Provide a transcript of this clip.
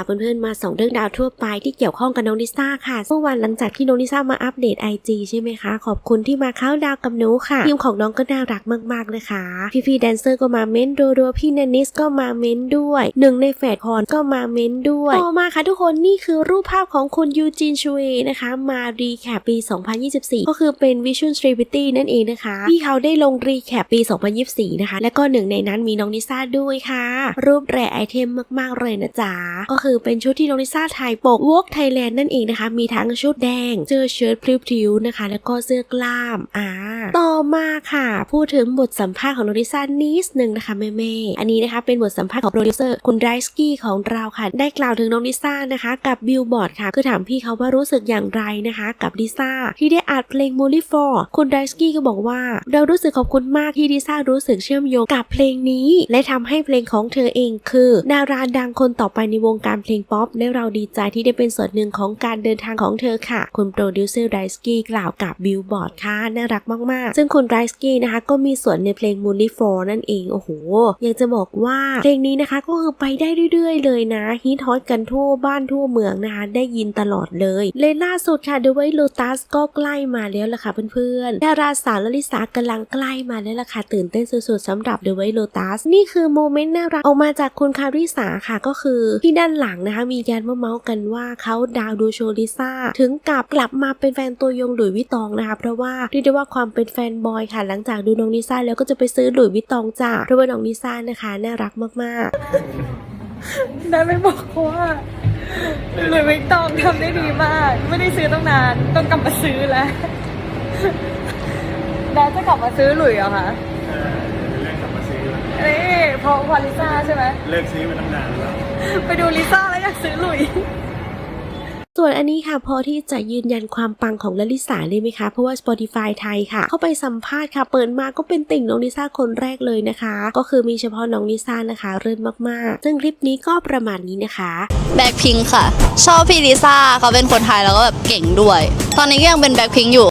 าเพื่อนๆมาส่งเรื่องราวทั่วไปที่เกี่ยวข้องกับน้องลิซ่าค่ะเมื่อวันหลังจากที่น้องลิซ่ามาอัปเดต IG ใช่ไหมคะ ขอบคุณที่มาเข้าดาวกับหนูค่ะทีมของน้องก็น่ารักมากๆนะคะพี่ๆแดนเซอร์ก็มาเม้นรัวๆพี่แนนนิสก็มาเม้นด้วยหนึ่งในแฝดพรก็มาเม้นด้วยต่อมาค่ะทุกคนนี่คือรูปภาพของคุณยูจินชูเอนะคะมารีแคปปี 2024 ก็คือเป็น Vision s t r i v i t y นั่นเองนะคะที่เขาได้ลงรีแคปปี 2024 นะคะ และก็หนึ่งในนั้นมีน้องลิซ่าด้วยค่ะ รูปแรไอเทมมากๆเลยนะจ๊ะก็คือือเป็นชุดที่น้องลิซ่าถ่ายปก Walk Thailand นั่นเองนะคะ มีทั้งชุดแดงเจอเชิ้ตพลิ้วๆนะคะ แล้วก็เสื้อกล้ามอ่าต่อมาค่ะ พูดถึงบทสัมภาษณ์ของน้องลิซ่านิดนึงนะคะแม่ๆอันนี้นะคะเป็นบทสัมภาษณ์ของโปรดิวเซอร์คุณไรสกี้ของเราค่ะ ได้กล่าวถึงน้องลิซ่านะคะกับบิลบอร์ดค่ะคือถามพี่เขาว่ารู้สึกอย่างไรนะคะ กับลิซ่าที่ได้อัดเพลง m o l l y f o r คุณไรสกี้ก็บอกว่า เรารู้สึกขอบคุณมากที่ลิซ่ารู้สึกเชื่อมโยงกับเพลงนี้ และทำให้เพลงของเธอเองคือดาราดังคนต่อไปในวงการเพลงป๊อปและเราดีใจที่ได้เป็นส่วนหนึ่งของการเดินทางของเธอค่ะ คุณโปรดิวเซอร์ไรสกี้กล่าวกับบิลบอร์ดค่ะ น่ารักมาก ๆ ซึ่งคุณไรสกี้นะคะก็มีส่วนในเพลง m o l l y f o r นั่นเอง โอ้โห ยังจะบอกว่าเพลงนี้นะคะก็คือไปได้เรื่อย ๆ เลยนะฮิตฮอตกันทั่วบ้านทั่วเมืองนะคะ ได้ยินตลอดเลยเลยล่าสุดค่ะ The White Lotus ก็ใกล้มาแล้วล่ะค่ะเพื่อนๆดาราสาวลลิสากำลังใกล้มาแล้วล่ะค่ะตื่นเต้นสุดๆสำหรับ The White Lotus นี่คือโมเมนต์น่ารักออกมาจากคุณคาริสาค่ะก็คือที่ด้านหลังนะคะ มีการมาเมาส์กันว่าเขาดาวดูโชลิซ่า ถึงกับกลับมาเป็นแฟนตัวยงหลุยวิตองนะคะ เพราะว่าเรียกได้ว่าความเป็นแฟนบอยค่ะ หลังจากดูน้องลิซ่าแล้วก็จะไปซื้อหลุยวิตองจ้าเพราะว่าน้องลิซ่านะคะ น่ารักมากๆได้ไม่บอกว่าหลุยวิตองทำได้ดีมาก ไม่ได้ซื้อตั้งนาน ต้องกลับมาซื้อแล้วดาจะกลับมาซื้อหลุยเหรอคะ เออเลิกกลับมาซื้อแล้ว นี่ เพราะพอลิซ่าใช่ไหมเลิกซื้อมาตั้งนานแล้ว ไปดูลิซ่าแล้วอยากซื้อหลุยส์ส่วนอันนี้ค่ะพอที่จะยืนยันความปังของลลิสาเลยไหมคะ เพราะว่า Spotify ไทยค่ะ เข้าไปสัมภาษณ์ค่ะ เปิดมาก็เป็นติ่งน้องลิซ่าคนแรกเลยนะคะ ก็คือมีเฉพาะน้องลิซ่านะคะเรื่นมากๆ ซึ่งคลิปนี้ก็ประมาณนี้นะคะ แบ็คพิงค่ะ ชอบพี่ลิซ่าเขาเป็นคนไทยแล้วก็แบบเก่งด้วย ตอนนี้ก็ยังเป็นแบ็คพิงอยู่